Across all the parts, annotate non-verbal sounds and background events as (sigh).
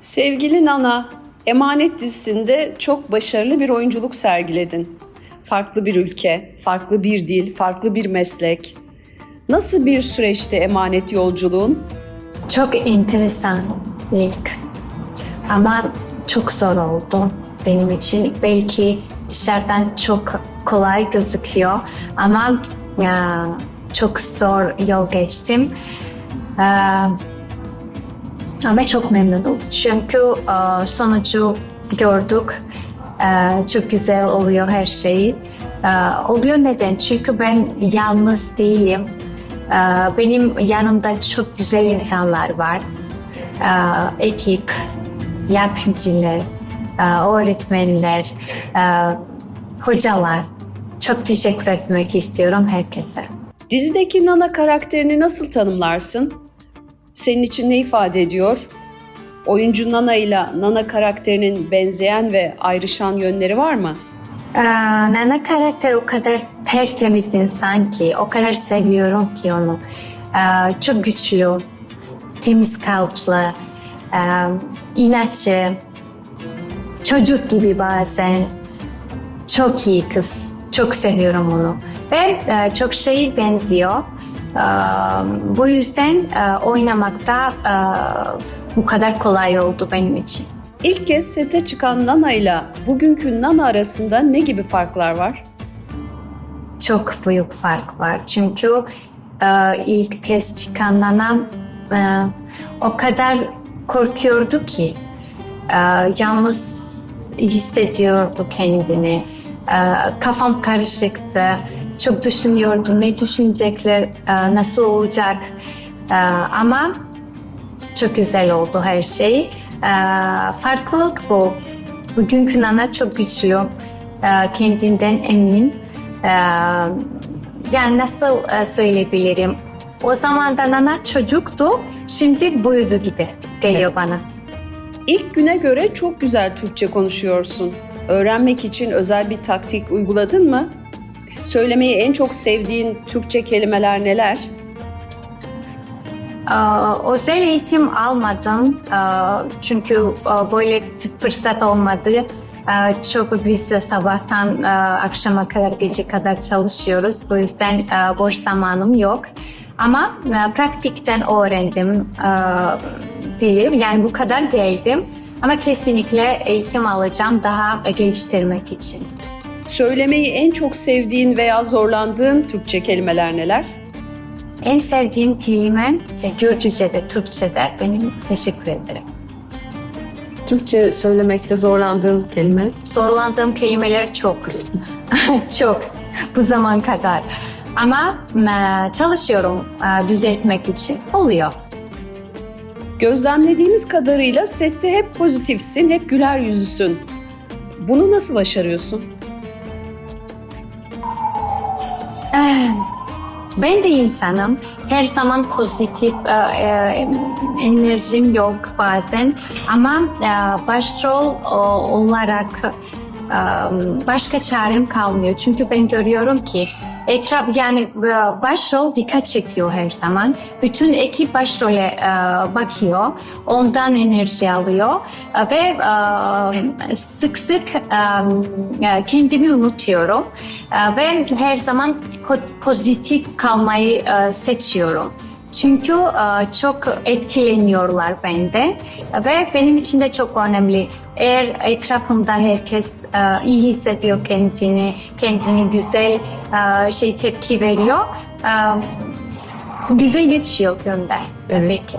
Sevgili Nana, Emanet dizisinde çok başarılı bir oyunculuk sergiledin. Farklı bir ülke, farklı bir dil, farklı bir meslek. Nasıl bir süreçti emanet yolculuğun? Çok enteresan ilk. Ama çok zor oldu benim için. Belki dışarıdan çok kolay gözüküyor ama e, çok zor yol geçtim. E, ama çok memnunum. Çünkü e, sonucu gördük. E, çok güzel oluyor her şey. E, oluyor neden? Çünkü ben yalnız değilim. Benim yanımda çok güzel insanlar var. Ekip, yapımcılar, öğretmenler, hocalar. Çok teşekkür etmek istiyorum herkese. Dizideki Nana karakterini nasıl tanımlarsın? Senin için ne ifade ediyor? Oyuncu Nana ile Nana karakterinin benzeyen ve ayrışan yönleri var mı? Ee, Nana karakter o kadar tertemiz insan ki, o kadar seviyorum ki onu. Ee, çok güçlü, temiz kalpli, e, inatçı, çocuk gibi bazen. Çok iyi kız, çok seviyorum onu. Ve e, çok şey benziyor. Bu yüzden oynamakta bu kadar kolay oldu benim için. İlk kez sete çıkan Nana ile bugünkü Nana arasında ne gibi farklar var? çok büyük fark var. Çünkü ilk kez çıkan Nana o kadar korkuyordu ki yalnız hissediyordu kendini. E, kafam karışıktı. Çok düşünüyordu ne düşünecekler, e, nasıl olacak. E, ama çok güzel oldu her şey. E, farklılık bu. Bugünkü Nana çok güçlü, kendinden emin. Yani nasıl e, söyleyebilirim? O zaman da Nana çocuktu, şimdi büyüdü gibi geliyor bana. İlk güne göre çok güzel Türkçe konuşuyorsun. Öğrenmek için özel bir taktik uyguladın mı? Söylemeyi en çok sevdiğin Türkçe kelimeler neler? Özel eğitim almadım çünkü böyle fırsat olmadı. Çok biz sabahtan akşama kadar gece kadar çalışıyoruz. Bu yüzden boş zamanım yok. Ama praktikten öğrendim dili. Yani bu kadar geldim. Ama kesinlikle eğitim alacağım daha geliştirmek için. Söylemeyi en çok sevdiğin veya zorlandığın Türkçe kelimeler neler? En sevdiğim kelime e, Gürcüce'de, Türkçe'de benim teşekkür ederim. Türkçe söylemekte zorlandığın kelime. zorlandığım kelimeler çok. (laughs) çok. Bu zaman kadar. Ama e, çalışıyorum e, düzeltmek için. Oluyor. Gözlemlediğimiz kadarıyla sette hep pozitifsin, hep güler yüzlüsün. Bunu nasıl başarıyorsun? Eh, Ben de insanım. Her zaman pozitif e, e, enerjim yok bazen. Ama e, başrol o, olarak e, başka çarem kalmıyor. Çünkü ben görüyorum ki etraf yani e, başrol dikkat çekiyor her zaman. Bütün ekip başrole e, bakıyor. Ondan enerji alıyor. E, ve sık sık kendimi unutuyorum. Ve her zaman po- pozitif kalmayı seçiyorum. Çünkü e, çok etkileniyorlar bende ve benim için de çok önemli. Eğer etrafımda herkes e, iyi hissediyor kendini, kendini güzel e, şey tepki veriyor, güzel geçiyor gönder tabii ki.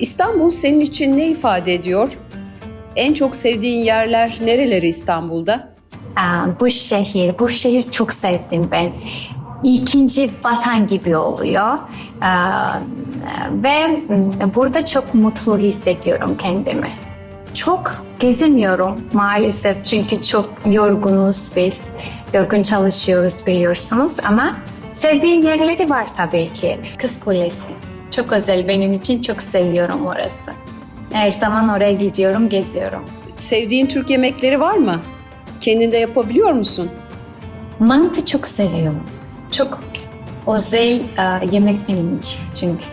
İstanbul senin için ne ifade ediyor? En çok sevdiğin yerler nereleri İstanbul'da? Bu şehir, bu şehir çok sevdim ben. İkinci vatan gibi oluyor. Aa, ve burada çok mutlu hissediyorum kendimi. Çok gezemiyorum maalesef çünkü çok yorgunuz biz. Yorgun çalışıyoruz biliyorsunuz ama sevdiğim yerleri var tabii ki. Kız Kulesi. Çok özel benim için çok seviyorum orası. Her zaman oraya gidiyorum, geziyorum. Sevdiğin Türk yemekleri var mı? Kendinde yapabiliyor musun? Mantı çok seviyorum. Çok özel e, yemek benim için çünkü.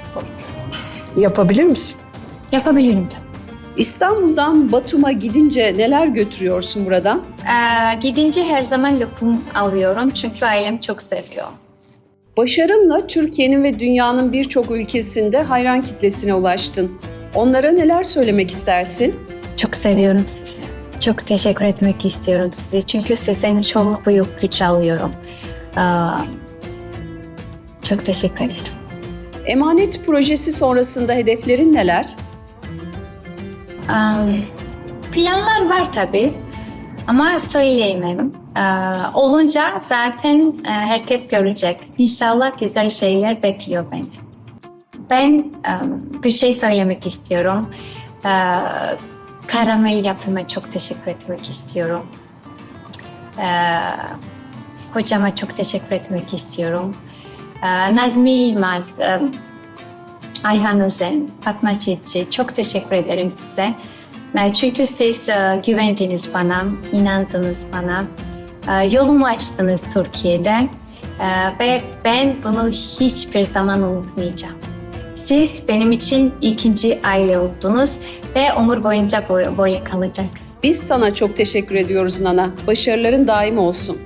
Yapabilir misin? Yapabilirim de. İstanbul'dan Batum'a gidince neler götürüyorsun buradan? Ee, gidince her zaman lokum alıyorum çünkü ailem çok seviyor. Başarınla Türkiye'nin ve dünyanın birçok ülkesinde hayran kitlesine ulaştın. Onlara neler söylemek istersin? Çok seviyorum sizi. Çok teşekkür etmek istiyorum size. Çünkü sizin çok büyük güç alıyorum. Ee, çok teşekkür ederim. Emanet projesi sonrasında hedeflerin neler? Ee, planlar var tabii. Ama söyleyemem. Ee, olunca zaten e, herkes görecek. İnşallah güzel şeyler bekliyor beni. Ben e, bir şey söylemek istiyorum. Ee, karamel yapıma çok teşekkür etmek istiyorum. Ee, hocama çok teşekkür etmek istiyorum. Ee, Nazmi Yılmaz, e, Ayhan Özen, Fatma Çiftçi çok teşekkür ederim size. E, Çünkü siz e, güvendiniz bana, inandınız bana. E, Yolumu açtınız Türkiye'de ve ben bunu hiçbir zaman unutmayacağım. Siz benim için ikinci aile oldunuz ve ömür boyunca boy- böyle kalacak. Biz sana çok teşekkür ediyoruz Nana. Başarıların daim olsun.